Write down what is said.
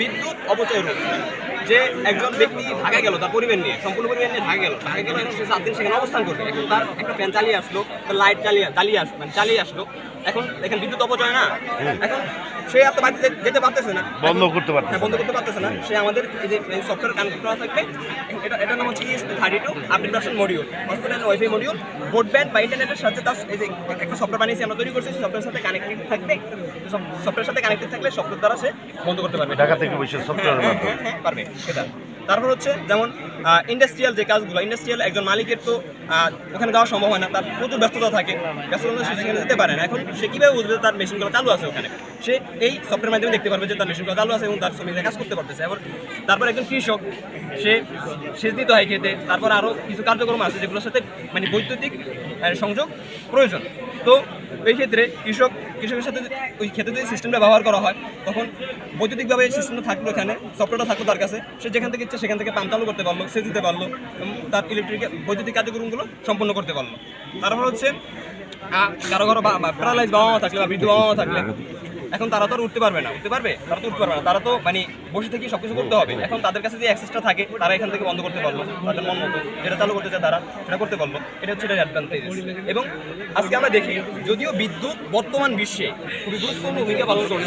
বিদ্যুৎ অপচয় রোধ। যে একজন ব্যক্তি ঢাকা গেল তার পরিবার নিয়ে সম্পূর্ণ পরিবার নিয়ে ঢাকা গেল। ঢাকা গেল এখন সে সাত দিন সেখানে অবস্থান করবে। এখন তার একটা ফ্যান চালিয়ে আসলো তার লাইট চালিয়ে চালিয়ে আসলো মানে চালিয়ে আসলো। এখন এখানে বিদ্যুৎ অপচয় না। এখন সে আর তো বাড়িতে যেতে পারতেছে না। বন্ধ করতে পারতেছে হ্যাঁ, বন্ধ করতে পারতেছে না। সে আমাদের এই যে সফটওয়্যার কানেক্ট করা থাকবে। এটা এটার নাম হচ্ছে ESP thirty two update version module hospital wifi module broadband বা ইন্টারনেটের সাথে তার এই যে একটা সফটওয়্যার বানিয়েছি আমরা তৈরি করছি সফটওয়্যারের সাথে থাকবে সফটওয়্যারের সাথে কানেক্টেড থাকলে সফটওয়্যার দ্বারা সে বন্ধ করতে পারবে। ঢাকা থেকে বসে সফটওয়্যার হ্যাঁ, পারবে সেটা। তারপর হচ্ছে যেমন ইন্ডাস্ট্রিয়াল যে কাজগুলো ইন্ডাস্ট্রিয়াল একজন মালিকের তো ওখানে যাওয়া সম্ভব হয় না তার প্রচুর ব্যস্ততা থাকে। ব্যস্ততা সে সেখানে যেতে পারে না। এখন সে কীভাবে বুঝবে তার মেশিনগুলো চালু আছে ওখানে? সে এই সফটওয়্যার মাধ্যমে দেখতে পারবে যে তার মেশিনগুলো চালু আছে এবং তার শ্রমিকরা কাজ করতে পারতেছে। এবার তারপর একজন কৃষক সে সেচ দিতে হয় খেতে। তারপর আরও কিছু কার্যক্রম আছে যেগুলোর সাথে মানে বৈদ্যুতিক সংযোগ প্রয়োজন। তো এই ক্ষেত্রে কৃষক, কৃষকের সাথে ওই ক্ষেত্রে যদি সিস্টেমটা ব্যবহার করা হয়, তখন বৈদ্যুতিকভাবে এই সিস্টেমটা থাকল এখানে সফটওয়্যারটা থাকল তার কাছে। সে যেখান থেকে ইচ্ছে সেখান থেকে পাম্প চালু করতে পারল সে দিতে পারল তার ইলেকট্রিক বৈদ্যুতিক কার্যক্রমগুলো সম্পন্ন করতে পারল। তারপর হচ্ছে কারও কারও প্যারালাইজ বাবা মা থাকলে বা বৃদ্ধ বাবা মা থাকলে এখন তারা তো আর উঠতে পারবে না। উঠতে পারবে? তারা তো উঠতে পারবে না। তারা তো মানে বসে থেকে সবকিছু করতে হবে। এখন তাদের কাছে যে অ্যাক্সেসটা থাকে, তারা এখান থেকে বন্ধ করতে পারল। তাদের মন মতো যেটা চালু করতে চায় তারা সেটা করতে পারল। এটা হচ্ছে এটা অ্যাডভান্টেজ এবং আজকে আমরা দেখি, যদিও বিদ্যুৎ বর্তমান বিশ্বে খুবই গুরুত্বপূর্ণ ভূমিকা পালন করে